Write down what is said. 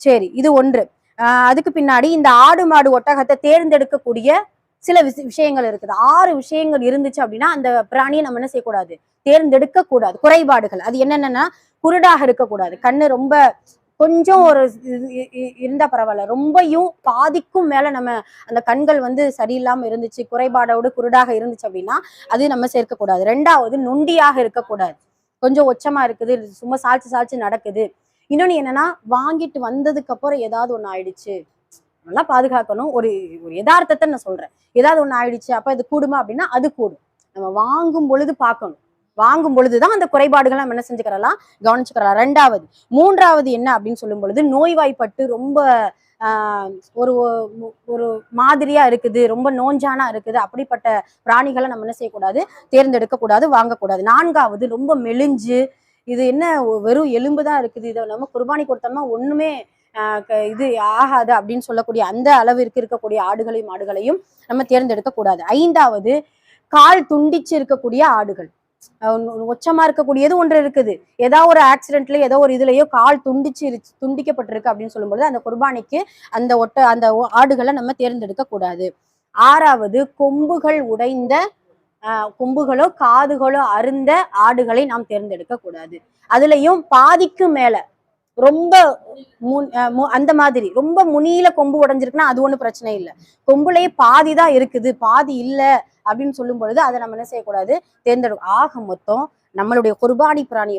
சரி இது ஒன்று. ஆஹ் அதுக்கு பின்னாடி இந்த ஆடு மாடு ஒட்டகத்தை தேர்ந்தெடுக்கக்கூடிய சில விஷ- விஷயங்கள் இருக்குது. ஆறு விஷயங்கள் இருந்துச்சு அப்படின்னா அந்த பிராணியை நம்ம என்ன செய்யக்கூடாது? தேர்ந்தெடுக்க கூடாது குறைபாடுகள். அது என்னென்னன்னா குருடாக இருக்கக்கூடாது. கண்ணு ரொம்ப கொஞ்சம் ஒரு இருந்தா பரவாயில்ல. ரொம்பையும் பாதிக்கும் மேல நம்ம அந்த கண்கள் வந்து சரியில்லாம இருந்துச்சு குறைபாடோடு குருடாக இருந்துச்சு அப்படின்னா அது நம்ம சேர்க்கக்கூடாது. ரெண்டாவது நொண்டியாக இருக்கக்கூடாது. கொஞ்சம் ஒச்சமா இருக்குது சும்மா சாய்ச்சி சாய்ச்சி நடக்குது. இன்னொன்று என்னன்னா வாங்கிட்டு வந்ததுக்கு அப்புறம் ஏதாவது ஒன்று ஆயிடுச்சு. நல்லா பாதுகாக்கணும். ஒரு ஒரு யதார்த்தத்தை நான் சொல்றேன். ஏதாவது ஒன்று ஆயிடுச்சு அப்போ இது கூடுமா அப்படின்னா அது கூடும். நம்ம வாங்கும் பொழுது பார்க்கணும். வாங்கும் பொழுதுதான் அந்த குறைபாடுகளை நம்ம என்ன செஞ்சுக்கிறலாம்? கவனிச்சுக்கிறலாம். ரெண்டாவது மூன்றாவது என்ன அப்படின்னு சொல்லும் பொழுது நோய்வாய்ப்பட்டு ரொம்ப ஒரு ஒரு மாதிரியா இருக்குது ரொம்ப நோஞ்சானா இருக்குது அப்படிப்பட்ட பிராணிகளை நம்ம என்ன செய்யக்கூடாது? தேர்ந்தெடுக்க கூடாது வாங்கக்கூடாது. நான்காவது ரொம்ப மெலிஞ்சு இது என்ன வெறும் எலும்பு தான் இருக்குது. இதை நம்ம குர்பானி கொடுத்தோம்னா ஒண்ணுமே ஆஹ், இது ஆகாது அப்படின்னு சொல்லக்கூடிய அந்த அளவிற்கு இருக்கக்கூடிய ஆடுகளையும் மாடுகளையும் நம்ம தேர்ந்தெடுக்க கூடாது. ஐந்தாவது கால் துண்டிச்சு இருக்கக்கூடிய ஆடுகள். ஒச்சமா இருக்கக்கூடியது ஒன்று இருக்குது. ஏதோ ஒரு ஆக்சிடென்ட்ல ஏதோ ஒரு இதுலயோ கால் துண்டிச்சு இருச்சு- துண்டிக்கப்பட்டிருக்கு அப்படின்னு சொல்லும்போது அந்த குர்பானிக்கு அந்த ஒட்ட அந்த ஆடுகளை நம்ம தேர்ந்தெடுக்க கூடாது. ஆறாவது கொம்புகள் உடைந்த கொம்புகளோ காதுகளோ அருந்த ஆடுகளை நாம் தேர்ந்தெடுக்க கூடாது. அதுலயும் பாதிக்கு மேல ரொம்ப முன்- அஹ் மு- அந்த மாதிரி ரொம்ப முனியில கொம்பு உடைஞ்சிருக்குன்னா அது ஒண்ணும் பிரச்சனை இல்லை. கொம்புலயே பாதி தான் இருக்குது பாதி இல்ல அப்படின்னு சொல்லும் பொழுது அதை நம்ம என்ன செய்யக்கூடாது? தேர்ந்தெடுக்கும் ஆக மொத்தம் நம்மளுடைய குர்பானி பிராணியை